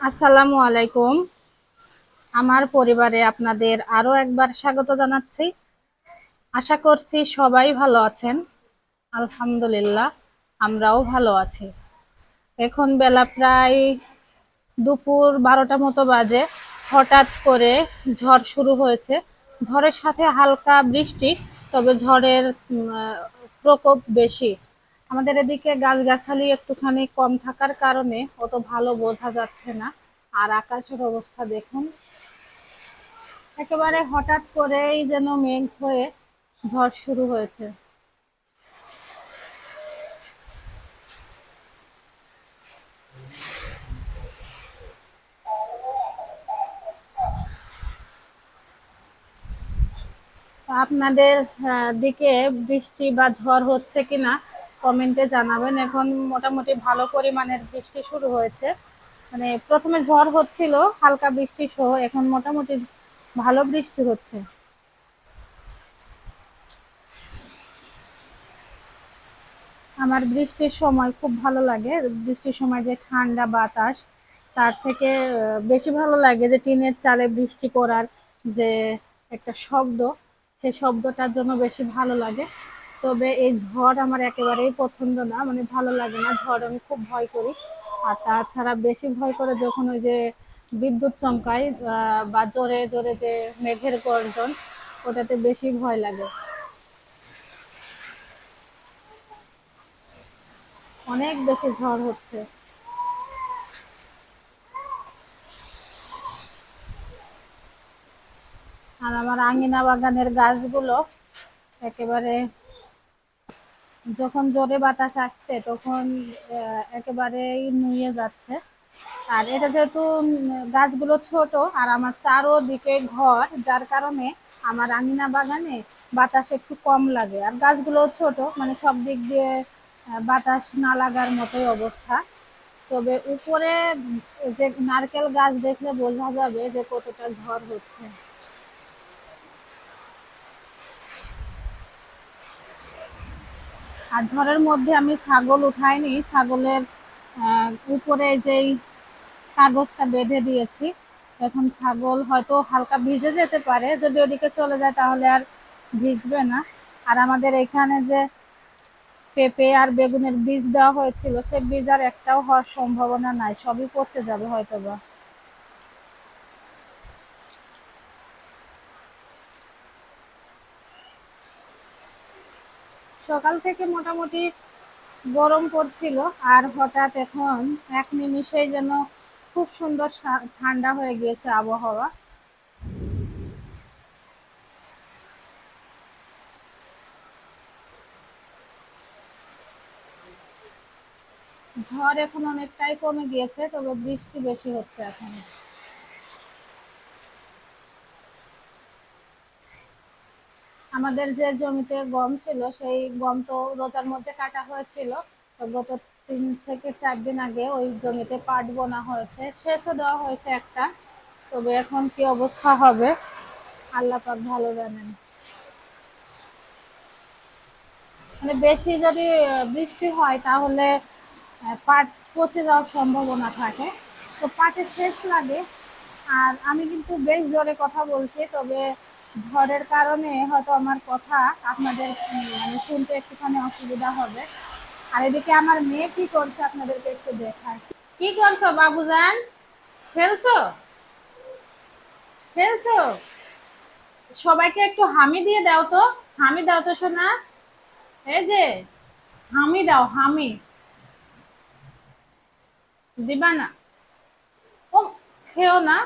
আসসালামু আলাইকুম। আমার পরিবারে আপনাদের আরও একবার স্বাগত জানাচ্ছি। আশা করছি সবাই ভালো আছেন। আলহামদুলিল্লাহ, আমরাও ভালো আছি। এখন বেলা প্রায় দুপুর বারোটা মতো বাজে। হঠাৎ করে ঝড় শুরু হয়েছে। ঝড়ের সাথে হালকা বৃষ্টি, তবে ঝড়ের প্রকোপ বেশি। আমাদের এদিকে গাছগাছালি একটুখানি কম থাকার কারণে অত ভালো বোঝা যাচ্ছে না। আর আকাশের অবস্থা দেখুন। একেবারে হঠাৎ করেই যেন মেঘ হয়ে ঝড় শুরু হয়েছে। আপনাদের দিকে বৃষ্টি বা ঝড় হচ্ছে কিনা কমেন্টে জানাবেন। এখন মোটামুটি ভালো পরিমাণের বৃষ্টি শুরু হয়েছে। মানে প্রথমে ঝড় হচ্ছিল, হালকা বৃষ্টি সহ, এখন মোটামুটি ভালো বৃষ্টি হচ্ছে। আমার বৃষ্টির সময় খুব ভালো লাগে। বৃষ্টির সময় যে ঠান্ডা বাতাস, তার থেকে বেশি ভালো লাগে যে টিনের চালে বৃষ্টি পড়ার যে একটা শব্দ সেই শব্দটার জন্য বেশি ভালো লাগে। তবে এই ঝড় আমার একেবারেই পছন্দ না মানে ভালো লাগে না। ঝড় আমি খুব ভয় করি। আর তাছাড়া বেশি ভয় করে যখন ওই যে বিদ্যুৎ চমকায় বা জোরে জোরে যে মেঘের গর্জন, ওটাতে বেশি ভয় লাগে। অনেক বেশি ঝড় হচ্ছে। আর আমার আঙিনা বাগানের গাছগুলো একেবারে যখন জোরে বাতাস আসছে, তখন একেবারেই নুয়ে যাচ্ছে। আর এটা যেহেতু গাছগুলো ছোট, আর আমার চারোদিকে ঘর, যার কারণে আমার আঙিনা বাগানে বাতাস একটু কম লাগে। আর গাছগুলো ছোট মানে সব দিক দিয়ে বাতাস না লাগার মতোই অবস্থা। তবে উপরে, যে নারকেল গাছ দেখলে বোঝা যাবে যে কতটা ঝড় হচ্ছে। আর ঝড়ের মধ্যে আমি ছাগল উঠাইনি, ছাগলের উপরে যেই কাগজটা বেঁধে দিয়েছি, এখন ছাগল হয়তো হালকা ভিজে যেতে পারে, যদি ওদিকে চলে যায় তাহলে আর ভিজবে না। আর আমাদের এখানে যে পেঁপে আর বেগুনের বীজ দেওয়া হয়েছিল, সে বীজ আর একটাও হওয়ার সম্ভাবনা নাই, সবই পচে যাবে হয়তো বা সকাল থেকে মোটামুটি গরম পড়ছিল, আর হঠাৎ এখন এক নিমিষেই যেন খুব সুন্দর ঠান্ডা হয়ে গিয়েছে আবহাওয়া। ঝড় এখন অনেকটাই কমে গিয়েছে, তবে বৃষ্টি বেশি হচ্ছে এখন। আমাদের যে জমিতে গম ছিল, সেই গম তো রোজার মধ্যে কাটা হয়েছিল। তো গত তিন থেকে চার দিন আগে ওই জমিতে পাট বোনা হয়েছে, সেচও দেওয়া হয়েছে একটা। তবে এখন কি অবস্থা হবে? আল্লাহ পাক ভালো জানেন। মানে বেশি যদি বৃষ্টি হয় তাহলে পাট পচে যাওয়ার সম্ভাবনা থাকে। তো পাটের শেষ লাগে। আর আমি কিন্তু বেশ জোরে কথা বলছি, তবে ঝড়ের কারণে হয়তো আমার কথা আপনাদের মানে শুনতে একটুখানি অসুবিধা হবে। আর এদিকে আমার মেয়ে কি করছে আপনাদেরকে একটু দেখায় কি করছ বাবুজান? খেলছো খেলছো সবাইকে একটু হামি দিয়ে দাও তো। হামি দাও তো শোনা এই যে, হামি দাও, হামি। দিবা না। ও, খেও না।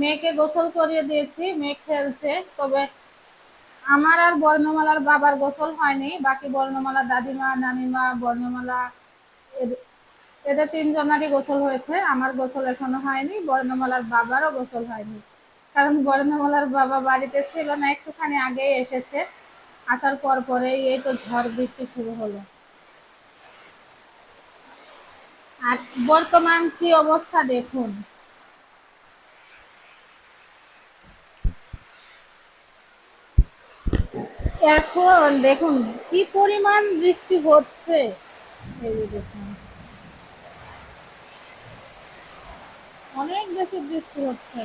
মেয়েকে গোসল করিয়ে দিয়েছি, মেয়ে খেলছে। তবে আমার আর বর্ণমালার বাবার গোসল হয়নি, বাকি বর্ণমালা দাদিমা, নানিমা, বর্ণমালা এদের তিনজনারই গোসল হয়েছে। আমার গোসল এখনও হয়নি, বর্ণমালার বাবারও গোসল হয়নি। কারণ বর্ণমালার বাবা বাড়িতে ছিল না, একটুখানি আগেই এসেছে। আসার পর পরেই এই তো ঝড় বৃষ্টি শুরু হলো। আর বর্তমান কি অবস্থা দেখুন। এখন দেখুন কি পরিমাণ বৃষ্টি হচ্ছে? দেখুন। অনেক বেশি বৃষ্টি হচ্ছে।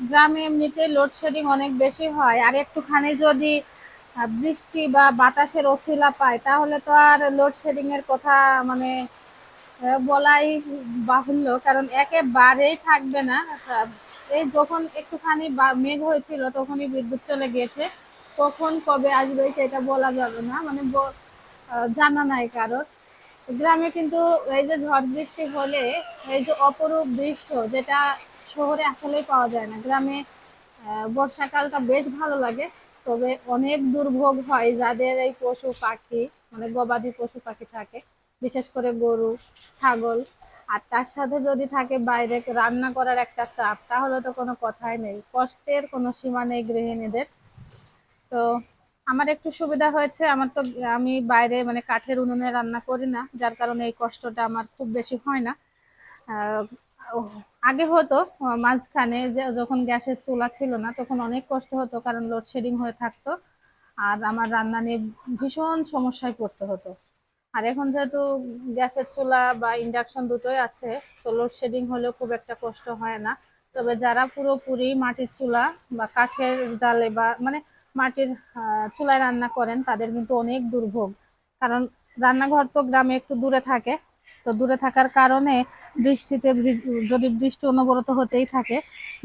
গ্রামে এমনিতে লোডশেডিং অনেক বেশি হয়। আর একটুখানি যদি বৃষ্টি বা বাতাসের অছিলা পায়, তাহলে তো আর লোডশেডিং এর কথা মানে বলাই বাহুল্য। কারণ একেবারেই থাকবে না। এই যখন একটুখানি মেঘ হয়েছিল, তখনই বিদ্যুৎ চলে গিয়েছে। কখন কবে আসবে সেটা বলা যাবে না। মানে জানা নাই কারোর। গ্রামে কিন্তু এই যে ঝড় বৃষ্টি হলে, এই যে অপরূপ দৃশ্য, যেটা শহরে আসলেই পাওয়া যায় না। গ্রামে বর্ষাকালটা বেশ ভালো লাগে, তবে অনেক দুর্ভোগ হয় যাদের এই পশু পাখি মানে গবাদি পশু পাখি থাকে, বিশেষ করে গরু, ছাগল, আর তার সাথে যদি থাকে বাইরে রান্না করার একটা চাপ, তাহলে তো কোনো কথাই নেই। কষ্টের কোনো সীমা নেই গৃহিণীদের। তো আমার একটু সুবিধা হয়েছে, আমার তো, আমি বাইরে মানে কাঠের উনুনে রান্না করি না, যার কারণে এই কষ্টটা আমার খুব বেশি হয় না। আগে হতো মাঝখানে যে যখন গ্যাসের চুলা ছিল না, তখন অনেক কষ্ট হতো কারণ লোডশেডিং হয়ে থাকতো। আর আমার রান্না নিয়ে ভীষণ সমস্যায় পড়তে হতো। আর এখন যেহেতু গ্যাসের চুলা বা ইন্ডাকশন দুটোই আছে, তো লোডশেডিং হলেও খুব একটা কষ্ট হয় না। তবে যারা পুরোপুরি মাটির চুলা বা কাঠের জালে বা মানে মাটির চুলায় রান্না করেন, তাদের কিন্তু অনেক দুর্ভোগ। কারণ রান্নাঘর তো গ্রামে একটু দূরে থাকে তো দূরে থাকার কারণে বৃষ্টিতে যদি বৃষ্টি অনবরত হতেই থাকে,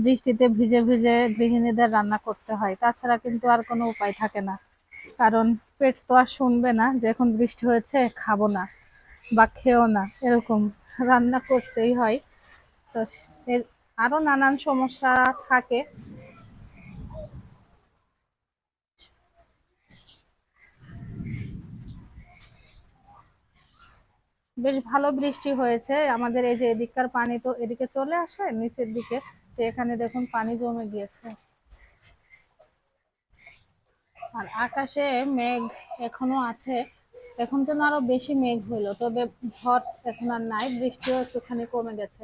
বৃষ্টিতে ভিজে ভিজে গৃহিণীদের রান্না করতে হয়। তাছাড়া কিন্তু আর কোনো উপায় থাকে না। কারণ পেট তো আর শুনবে না যে এখন বৃষ্টি হয়েছে, খাব না বা খেও না, এরকম রান্না করতেই হয়। তো এর আরও নানান সমস্যা থাকে। বেশ ভালো বৃষ্টি হয়েছে। আমাদের এই যে এদিককার পানি তো এদিকে চলে আসে, নিচের দিকে। তো এখানে দেখুন পানি জমে গিয়েছে। আর আকাশে মেঘ এখনও আছে। এখন যেন আরও বেশি মেঘ হলো, তবে ঝড় এখন আর নাই, বৃষ্টিও একটুখানি কমে গেছে।